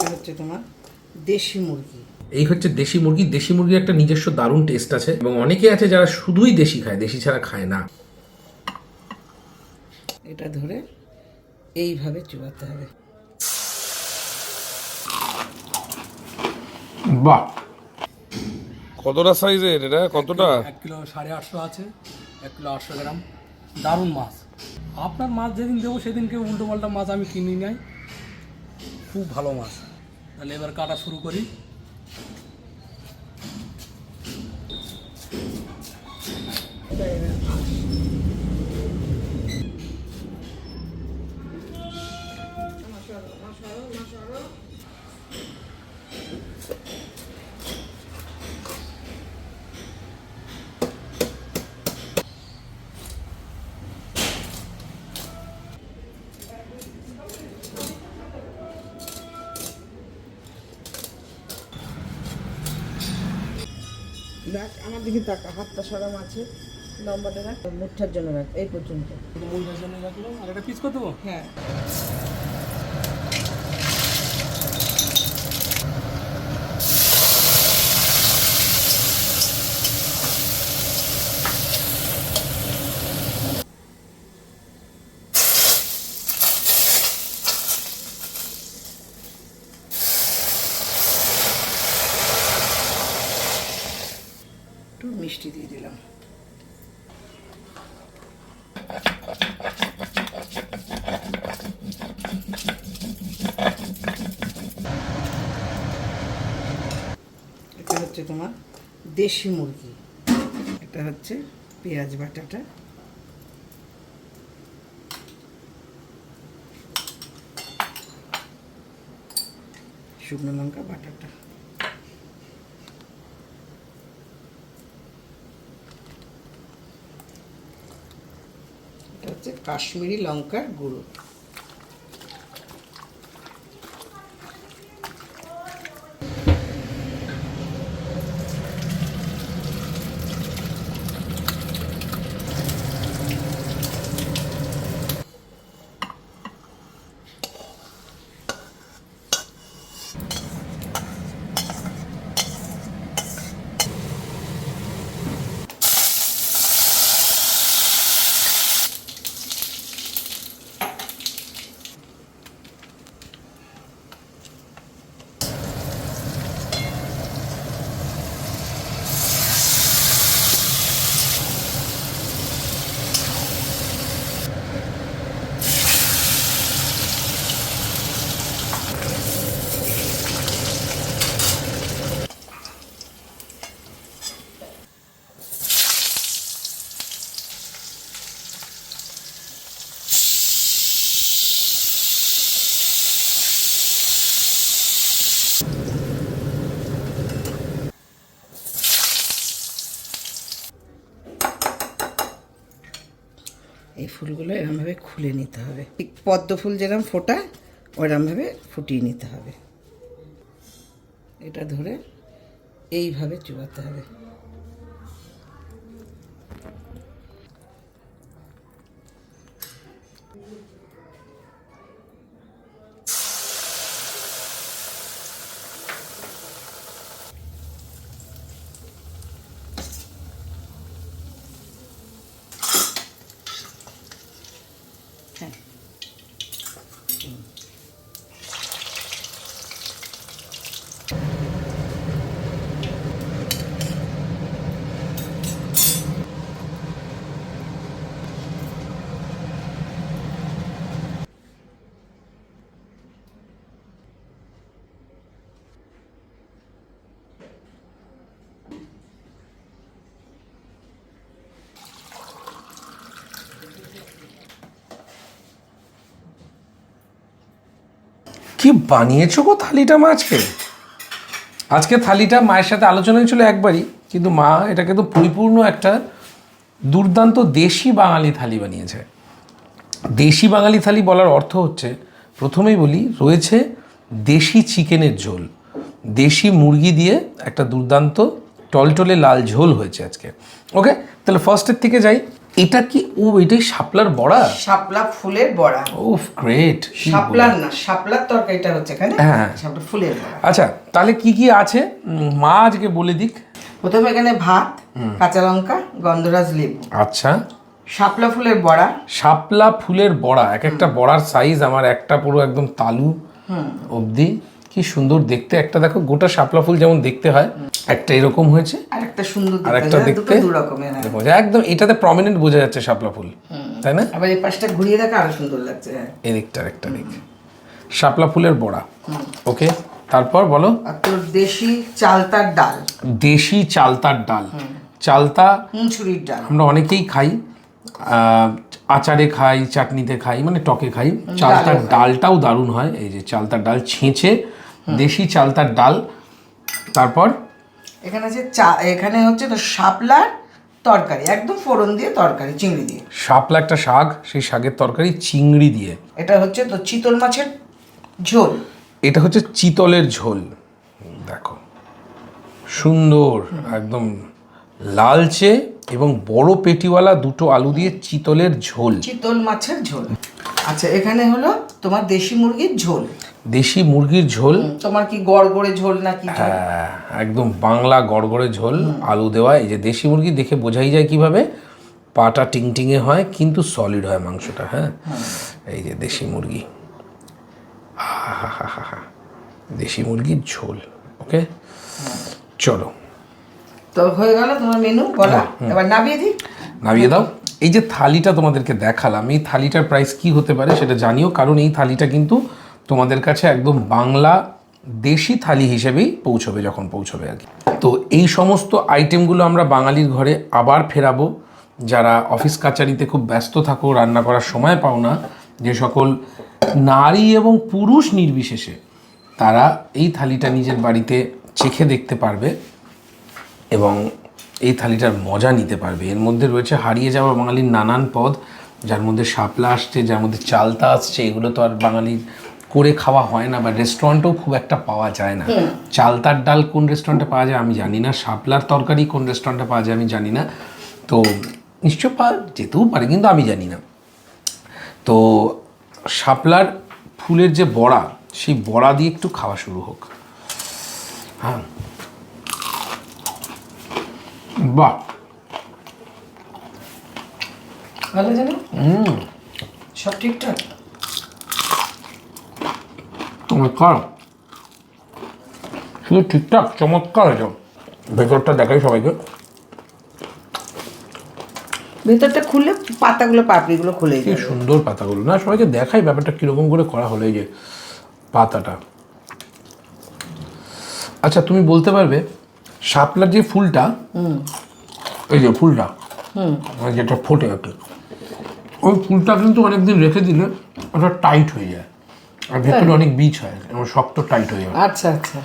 এটা হচ্ছে তোমার? দেশি মুরগি। এই হচ্ছে দেশি মুরগি। দেশি মুরগির একটা নিজস্ব দারুণ টেস্ট আছে এবং অনেকে আছে যারা শুধুই দেশি খায় দেশি ছাড়া খায় না। এটা ধরে এইভাবে চুবাতে হবে। বাহ। কতটা সাইজের এটা কতটা? এক কিলো সাড়ে আটশো আছে এক কিলো আটশো গ্রাম। দারুণ মাছ। আপনার মাছ যেদিন দেবো সেদিনকে উল্টো পাল্টা মাছ আমি কিনি নাই। খুব ভালো মাছ। তাহলে এবার কাটা শুরু করি। দেখ আমার দিকে তাকা হাতটা সরাম আছে লম্বাটা রাখ মুঠার জন্য রাখ এই পর্যন্ত। মুঠার জন্য নিয়ে আর একটা পিস করে দেবো? হ্যাঁ। একটু মিষ্টি দিয়ে দিলাম। এটা হচ্ছে তোমার দেশি মুরগি। এটা হচ্ছে পেঁয়াজ বাটাটা। শুকনো লঙ্কা বাটাটা এটা হচ্ছে কাশ্মীরি লঙ্কার গুঁড়ো। ফুলগুলো এরমভাবে খুলে নিতে হবে। ঠিক পদ্ম ফুল যেরকম ফোটা, ওরমভাবে ফুটিয়ে নিতে হবে। এটা ধরে এইভাবে চুবাতে হবে। কি বানিয়েছো গো থালিটা মা আজকে? থালিটা মায়ের সাথে আলোচনা ছিল একবারই, কিন্তু মা এটাকে তো পরিপূর্ণ একটা দুর্দান্ত দেশি বাঙালি থালি বানিয়েছে। দেশি বাঙালি থালি বলার অর্থ হচ্ছে, প্রথমেই বলি, রয়েছে দেশি চিকেনের ঝোল। দেশি মুরগি দিয়ে একটা দুর্দান্ত টলটলে লাল ঝোল হয়েছে আজকে। ওকে তাহলে ফার্স্টের থেকে যাই। এটা কি ও এটাই শাপলার বড়া? শাপলা ফুলের বড়া। ওফ গ্রেট শাপলার না শাপলার তরকারিটা হচ্ছে এখানে হ্যাঁ। শাপলা ফুলের বড়া। আচ্ছা তাহলে কি কি আছে? মা আজকে বলে দিক। প্রথমে এখানে ভাত কাঁচা লঙ্কা গন্ধরাজ লেবু। আচ্ছা। শাপলা ফুলের বড়া। শাপলা ফুলের বড়া এক একটা বড়ার সাইজ আমার একটা পুরো একদম তালু অবধি। কি সুন্দর দেখতে। একটা দেখো গোটা শাপলা ফুল যেমন দেখতে হয় একটা এরকম হয়েছে। আর একটা সুন্দর আর দেখতে একটা দেখতে। দু রকমের হ্যাঁ। একদম এটাতে প্রমিনেন্ট বোঝা যাচ্ছে শাপলা ফুল তাই না? আবার এই পাশটা ঘুরিয়ে দেখা আরও সুন্দর লাগছে হ্যাঁ। এদিকটা একটা দিক। শাপলা ফুলের বড়া ওকে? তারপর বলো। তোর দেশি চালতার ডাল। দেশি চালতার ডাল। চালতা মুছুরির ডাল। আমরা অনেকেই খাই আহ, আচারে খাই চাটনিতে খাই মানে টকে খাই। চালতার ডালটাও দারুণ হয়। এই যে চালতার ডাল ছেঁচে দেশি চালতার ডাল তারপর? এখানে আছে চা এখানে হচ্ছে তো শাপলার তরকারি একদম ফোড়ন দিয়ে তরকারি চিংড়ি দিয়ে। শাপলা একটা শাক সেই শাকের তরকারি চিংড়ি দিয়ে। এটা হচ্ছে তো চিতল মাছের ঝোল। এটা হচ্ছে চিতলের ঝোল। দেখো সুন্দর একদম লালচে এবং বড় পেটিওয়ালা দুটো আলু দিয়ে চিতলের ঝোল। চিতল মাছের ঝোল। আচ্ছা এখানে হলো তোমার দেশি মুরগির ঝোল। দেশি মুরগির ঝোল? তোমার কি গড়গড়ে ঝোল না কি ঝোল? হ্যাঁ, একদম বাংলা গড়গড়ে ঝোল আলু দেওয়া। এই যে দেশি মুরগি দেখে বোঝাই যায় কীভাবে? পাটা টিংটিঙে হয় কিন্তু সলিড হয় মাংসটা হ্যাঁ? এই যে দেশি মুরগি। দেশি মুরগির ঝোল ওকে? চলো। তো হয়ে গেল তোমার মেনু বলা। এবার নামিয়ে দিই। নামিয়ে দাও। এই যে থালিটা তোমাদেরকে দেখালাম, এই থালিটার প্রাইস কি হতে পারে সেটা জানিও, কারণ এই থালিটা কিন্তু তোমাদের কাছে একদম বাংলা দেশি থালি হিসেবেই পৌঁছবে যখন পৌঁছবে আর কি। তো এই সমস্ত আইটেমগুলো আমরা বাঙালির ঘরে আবার ফেরাবো। যারা অফিস কাচারিতে খুব ব্যস্ত থাকো, রান্না করার সময় পাও না, যে সকল নারী এবং পুরুষ নির্বিশেষে তারা এই থালিটা নিজের বাড়িতে চেখে দেখতে পারবে এবং এই থালিটার মজা নিতে পারবে। এর মধ্যে রয়েছে হারিয়ে যাওয়া বাঙালির নানান পদ যার মধ্যে শাপলা আসছে যার মধ্যে চালতা আসছে এগুলো তো আর বাঙালির করে খাওয়া হয় না বা রেস্টুরেন্টেও খুব একটা পাওয়া যায় না। চালতার ডাল কোন রেস্টুরেন্টে পাওয়া যায় আমি জানি না শাপলার তরকারি কোন রেস্টুরেন্টে পাওয়া যায় আমি জানি না। তো নিশ্চয় পাওয়া যেতেও পারে কিন্তু আমি জানি না। তো শাপলার ফুলের যে বড়া সেই বড়া দিয়ে একটু খাওয়া শুরু হোক। হ্যাঁ। বাহ। ভালো জানো? সব ঠিকঠাক? চমৎকার শুধু ঠিকঠাক চমৎকার হয়েছে। ভেতরটা দেখাই সবাইকে। ভেতরটা খুললে পাতাগুলো পাপড়িগুলো খুলে কি সুন্দর পাতাগুলো। না সবাইকে দেখাই ব্যাপারটা কীরকম করে করা হলো এই যে পাতাটা। আচ্ছা তুমি বলতে পারবে শাপলার যে ফুলটা এই যে ফুলটা মানে যেটা ফোটে আর কি ওই ফুলটা কিন্তু অনেকদিন রেখে দিলে ওটা টাইট হয়ে যায়। আর ভেতরে অনেক বীজ হয় এবং শক্ত টাইট হয়ে যায় আচ্ছা আচ্ছা।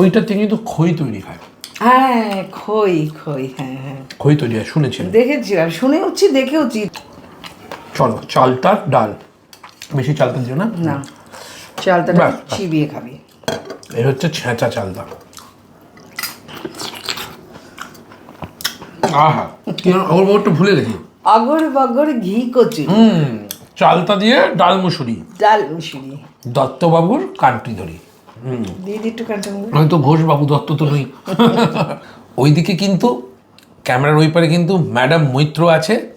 ওইটা থেকে কিন্তু খই তৈরি হয়। হ্যাঁ খই খই হ্যাঁ হ্যাঁ। খই তৈরি হয় শুনেছেন? দেখেছি আর শুনেওছি দেখেওছি। চলো চালতার ডাল। বেশি চালতা দিও না? না চালটা। চিবিয়ে খাবি। এই হচ্ছে ছেঁচা চালতা আহা। কি আমার ভুলে গেছি। আগর বাগর ঘি কচুরি। হুম চালতা দিয়ে ডাল মুসুরি। ডাল মিশিয়ে দত্তবাবুর কান্ট্রি ধরি। দিই একটু কাঁচা মরিচ। ঘোষবাবু দত্ত তো নই। ওইদিকে কিন্তু ক্যামেরার ওই পারে কিন্তু ম্যাডাম মৈত্র আছে।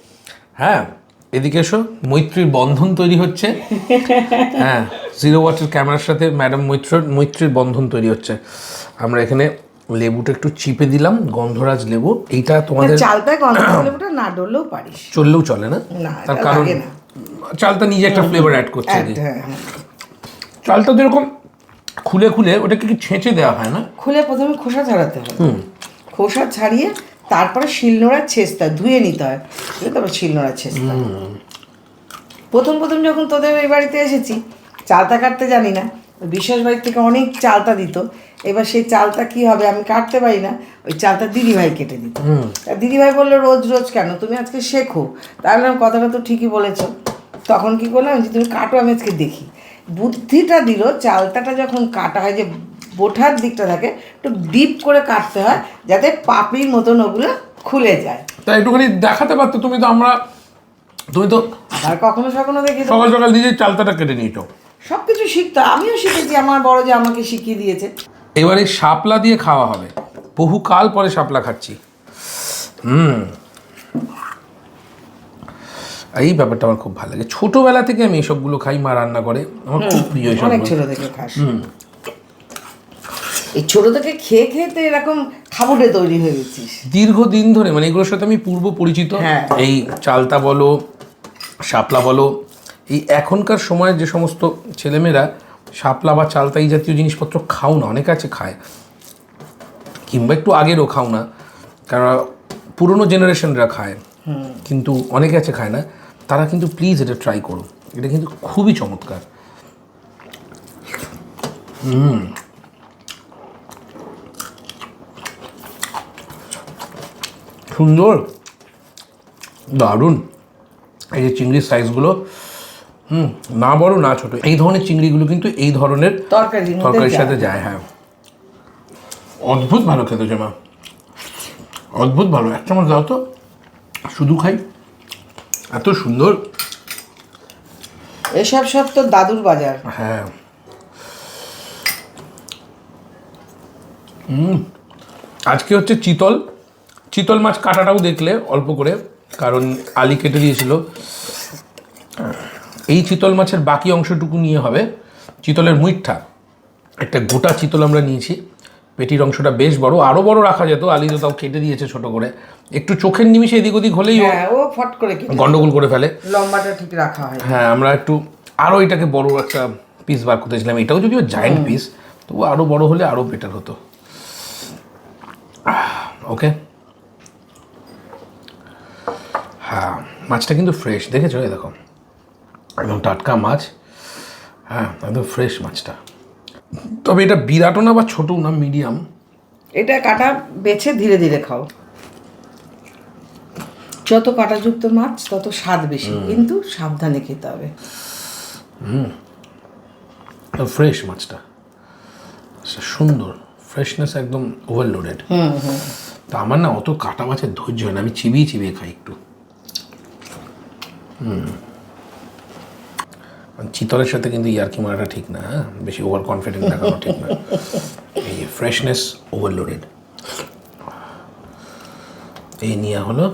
হ্যাঁ এদিকে এসো মৈত্রীর বন্ধন তৈরি হচ্ছে। হ্যাঁ জিরো ওয়াটের ক্যামেরার সাথে ম্যাডাম মৈত্র মৈত্রীর বন্ধন তৈরি হচ্ছে। আমরা এখানে লেবুটা একটু চিপে দিলাম গন্ধরাজ লেবু। এইটা তোমাদের চালটায় গন্ধ লেবুটা না ডললেও পারিস। চললেও চলে না? তার কারণ চালটা নিজে একটা ফ্লেভার অ্যাড করছে হ্যাঁ, হ্যাঁ। চালটা তো এরকম খুলে খুলে ওটাকে কি ছেঁচে দেওয়া হয় না? খুলে প্রথমে খোসা ছাড়াতে হয়। খোসা ছাড়িয়ে তারপরে শিলনোড়ার ছেঁচতে ধুয়ে নিতে হয়। তারপর শিলনোড়ার ছেঁচতে প্রথম প্রথম যখন তোদের এই বাড়িতে এসেছি চালতা কাটতে জানি না। ওই বিশেষ বাড়ি থেকে অনেক চালতা দিত। এবার সেই চালটা কি হবে আমি কাটতে পারি না? ওই চালতা দিদিভাই কেটে দিত। দিদিভাই বলল রোজ রোজ কেন? তুমি আজকে শেখো। তাহলে আমি কথাটা তো ঠিকই বলেছ। তখন কি করলাম যে তুমি কাটো আমি আজকে দেখি। বুদ্ধিটা দিল চালতাটা যখন কাটা হয় যে বোঠার দিকটা থাকে একটু ডিপ করে কাটতে হয় যাতে পাপড়ির মতন ওগুলো খুলে যায়। তা একটুখানি দেখাতে পারতো তুমি তো আমরা তুমি তো আর কখনো কখনো দেখি সকাল সকাল নিজেই চালতাটা কেটে নিয়েছো। সব কিছু শিখতে। আমিও শিখেছি আমার বড় যে আমাকে শিখিয়ে দিয়েছে। এবারে শাপলা দিয়ে খাওয়া হবে। বহুকাল পরে শাপলা খাচ্ছি। হুম। এই ব্যাপারটা আমার খুব ভালো লাগে। ছোটবেলা থেকে আমি এসবগুলো খাই মা রান্না করে। আমার খুব প্রিয় এসব অনেক ছোট থেকে খাস। এই ছোট থেকে খেয়ে খেয়ে তো এরকম খাবুটে তৈরি হয়ে গেছিস। দীর্ঘদিন ধরে মানে এগুলোর সাথে আমি পূর্ব পরিচিত। হ্যাঁ। এই চালতা বলো শাপলা বলো এই এখনকার সময়ে যে সমস্ত ছেলেমেয়েরা শাপলা বা চালতা এই জাতীয় জিনিসপত্র খাও না, অনেক আছে খায়। কিংবা একটু আগেরও খাও না, কারণ পুরনো জেনারেশনরা খায়, কিন্তু অনেকে আছে খায় না। তারা কিন্তু প্লিজ এটা ট্রাই করো, এটা কিন্তু খুবই চমৎকার। সুন্দর, দারুণ। এই যে চিংড়ির সাইজগুলো হুম না বড় না ছোট। এই ধরনের চিংড়িগুলো কিন্তু এই ধরনের তরকারির তরকারির সাথে যায় হ্যাঁ। অদ্ভুত ভালো খেতে মা। অদ্ভুত ভালো। এক চামচ দাও তো। শুধু খাই। এত সুন্দর। এসব সব তো দাদুর বাজার। হ্যাঁ। হুম। আজকে হচ্ছে চিতল। চিতল মাছ কাটাটাও দেখলে অল্প করে কারণ আলি কেটে দিয়েছিল। এই চিতল মাছের বাকি অংশটুকু নিয়ে হবে চিতলের মুইঠা। একটা গোটা চিতল আমরা নিয়েছি। পেটির অংশটা বেশ বড় আরও বড় রাখা যেত আলি তো তাও কেটে দিয়েছে ছোট করে। একটু চোখের নিমিষে এদিক ওদিক হলেই ও হ্যাঁ ফট করে গন্ডগোল করে ফেলে। লম্বাটা ঠিক রাখা হয় হ্যাঁ আমরা একটু আরও এটাকে বড় একটা পিস বার করতেছিলাম এটাও যদিও জায়েন্ট পিস তবু আরও বড় হলে আরও বেটার হতো। ওকে হ্যাঁ মাছটা কিন্তু ফ্রেশ দেখেছ? এই দেখো। একদম টাটকা মাছ। হ্যাঁ একদম ফ্রেশ মাছটা। তবে এটা বিরাটও না বা ছোটও না মিডিয়াম এটা কাটা বেছে ধীরে ধীরে খাও। যত কাটাযুক্ত মাছ তত স্বাদ বেশি। কিন্তু সাবধানে খেতে হবে। হুম। ফ্রেশ মাছটা। আচ্ছা, সুন্দর। ফ্রেশনেস একদম ওভারলোডেড তা আমার না অত কাটা মাছের ধৈর্য হয় না। আমি চিবিয়ে চিবিয়ে খাই একটু। হুম। চিতলের সাথে কিন্তু ইয়ার্কি মারাটা ঠিক না হ্যাঁ? বেশি ওভার কনফিডেন্ট দেখানো ঠিক না। এই ফ্রেশনেস ওভারলোডেড এই নিয়ে হলো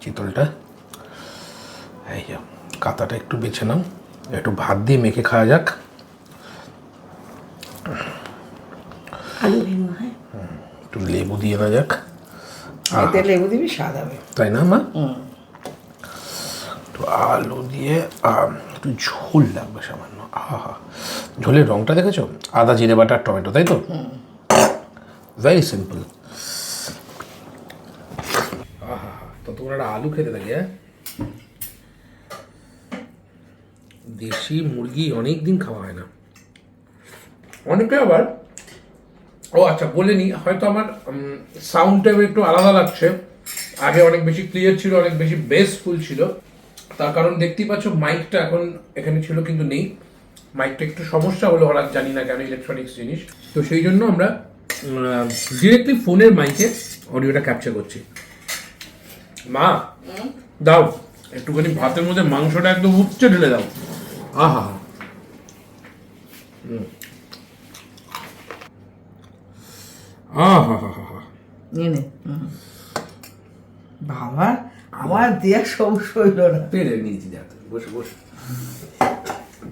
চিতলটা। এই যে কাতাটা একটু বেছে নাও। একটু ভাত দিয়ে মেখে খাওয়া যাক। হ্যাঁ? একটু লেবু দিয়ে না যাক। লেবু দিবি স্বাদ হবে। তাই না মা? একটু আলু দিয়ে একটু ঝোল লাগবে সামান্য। আহা। ঝোলের রংটা দেখেছ? আদা, জিরে বাটা আর টমেটো, তাই তো? ভেরি সিম্পল তো তোমরা একটা আলু খেতে থাকি হ্যাঁ? দেশি মুরগি অনেক দিন খাওয়া হয় না। অনেকে আবার ও আচ্ছা বলে নি, হয়তো আমার সাউন্ডটা একটু আলাদা লাগছে। আগে অনেক বেশি ক্লিয়ার ছিল, অনেক বেশি বেসফুল ছিল। তার কারণ দেখতেই পাচ্ছ মাইকটা এখন এখানে ছিল কিন্তু নেই। মাইকটা একটু সমস্যা হলো হঠাৎ জানি না কেন ইলেকট্রনিক্স জিনিস। তো সেই জন্য আমরা ডিরেক্টলি ফোনের মাইকে অডিওটা ক্যাপচার করছি। মা, দাও, একটুখানি ভাতের মধ্যে মাংসটা একদম উপচে ঢেলে দাও। আহা। আহা। বাবা। আমার দেয়া সমস্যা হইল না। পেরে নিয়েছি যাতে বসে বসে।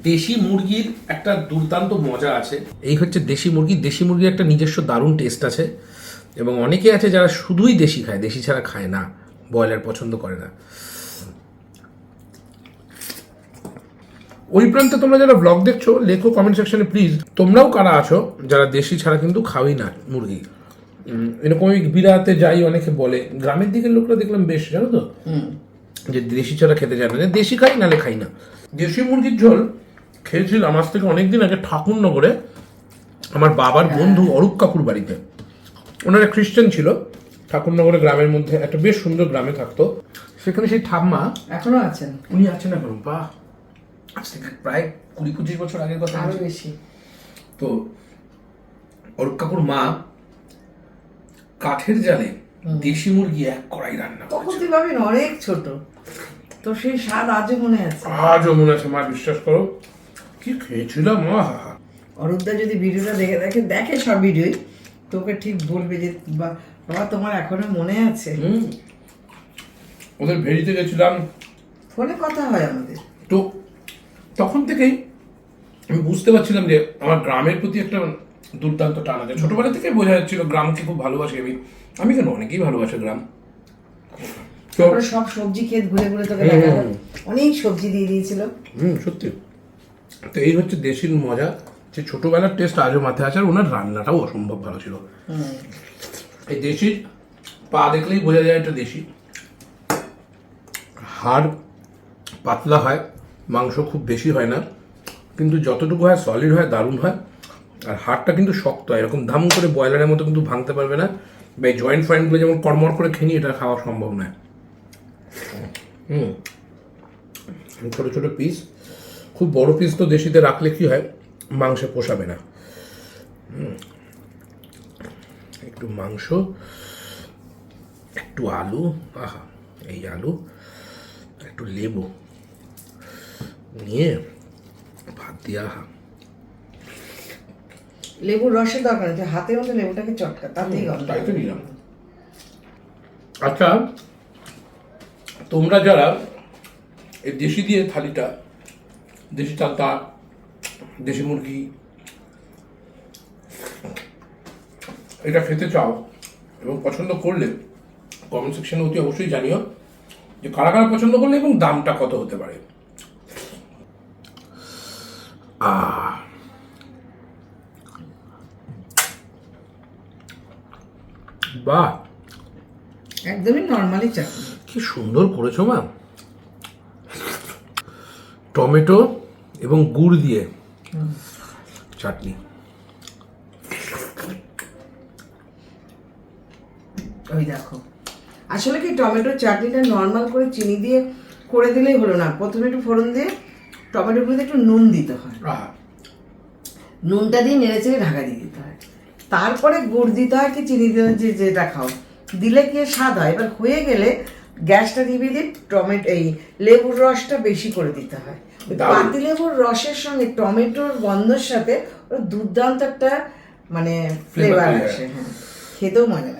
দেশি মুরগির একটা দুর্দান্ত মজা আছে। এই হচ্ছে দেশি মুরগি। দেশি মুরগির একটা নিজস্ব দারুণ টেস্ট আছে। এবং অনেকে আছে যারা শুধুই দেশি খায়, দেশি ছাড়া খায় না, ব্রয়লার পছন্দ করে না। ওই প্রান্তে তোমরা যারা ব্লগ দেখছ, লেখো কমেন্ট সেকশনে প্লিজ তোমরাও কারা আছো যারা দেশি ছাড়া কিন্তু খাওয়াই না মুরগি? উম, এরকম আমি বিরাতে যাই অনেকে বলে। গ্রামের দিকের লোকরা দেখলাম বেশ জানো তো? যে দেশি ছাড়া খেতে চায় না। দেশি খাই নালে খাই না। দেশি মুরগির ঝোল খেয়েছিলাম আজ থেকে অনেকদিন আগে ঠাকুরনগরে আমার বাবার বন্ধু অরূপ কাকুর বাড়িতে। ওনারা খ্রিস্টান ছিল। ঠাকুরনগরে গ্রামের মধ্যে একটা বেশ সুন্দর গ্রামে থাকতো। সেখানে সেই ঠাম্মা এখনও আছেন? উনি আছেন এখন। বাহ। আজ থেকে প্রায় কুড়ি পঁচিশ বছর আগের কথা আরও বেশি। তো অরূপ কাকুর মা কাঠের জালে দেশি মুরগি এক কড়াই রান্না তখন তুই ভাবি অনেক ছোট। তো সেই স্বাদ আজও মনে আছে? আজও মনে আছে মা বিশ্বাস করো। কি খেয়েছিলাম মা? অরূপদা যদি ভিডিওটা দেখে দেখে দেখে সব ভিডিওই তোকে ঠিক বলবে যে বা- বাবা তোমার এখনও মনে আছে? ওদের ভেড়িতে গেছিলাম। ফোনে কথা হয় আমাদের। তো তখন থেকেই আমি বুঝতে পারছিলাম যে আমার গ্রামের প্রতি একটা দুর্দান্ত টান আছে। ছোটবেলা থেকে বোঝা যাচ্ছিল গ্রামকে খুব ভালোবাসি। আমি আমি কেন অনেকেই ভালোবাসে গ্রাম। তো সব সবজি ক্ষেত ঘুরে ঘুরে তোকে অনেক সবজি দিয়ে দিয়েছিল। হুম সত্যি। তো এই হচ্ছে দেশির মজা। যে ছোটবেলার টেস্ট আজও মাথায় আছে আর ওনার রান্নাটাও অসম্ভব ভালো ছিল। এই দেশির পা দেখলেই বোঝা যায় এটা দেশি। হাড় পাতলা হয় মাংস খুব বেশি হয় না। কিন্তু যতটুকু হয় সলিড হয় দারুণ হয়। আর হাড়টা কিন্তু শক্ত এরকম ধাম করে ব্রয়লারের মতো কিন্তু ভাঙতে পারবে না। বা জয়েন্ট ফয়েন্টগুলো যেমন কর্মর করে খেয়ে এটা খাওয়া সম্ভব নয়। হুম। ছোট ছোট পিস খুব বড় পিস তো দেশিতে রাখলে কি হয়? মাংসে পোষাবে না। একটু মাংস, একটু আলু, আহা, এই আলু, একটু লেবু নিয়ে ভাত দিয়ে, আহা। লেবুর রসের দরকার তুই হাতের মধ্যে লেবুটাকে চটকা তাতেই গন্ধ তাই তো নিলাম। আচ্ছা তোমরা যারা এই দেশি দিয়ে থালিটা দেশি চালতা দেশি মুরগি এটা খেতে চাও এবং পছন্দ করলে কমেন্ট সেকশনে অতি অবশ্যই জানিও যে কারা কারা পছন্দ করলে এবং দামটা কত হতে পারে। বাহ। একদমই নর্মালি চাটনি। কি সুন্দর করেছ মা টমেটো এবং গুড় দিয়ে চাটনি। ওই দেখো। আসলে কি টমেটোর চাটনিটা নর্মাল করে চিনি দিয়ে করে দিলেই হলো না। প্রথমে একটু ফোড়ন দিয়ে টমেটোগুলোতে একটু নুন দিতে হয়। নুনটা দিয়ে নেড়ে চেড়ে ঢাকা দিয়ে তারপরে গুড় দিতে হয় কি চিনি দিয়ে যে যেটা খাও। দিলে কি স্বাদ হয়? এবার হয়ে গেলে গ্যাসটা দিবি দিয়ে টমেটো এই লেবুর রসটা বেশি করে দিতে হয়। পাতি লেবুর রসের সঙ্গে টমেটোর গন্ধের সাথে দুর্দান্ত একটা মানে ফ্লেভার আসে হ্যাঁ। খেতেও মজা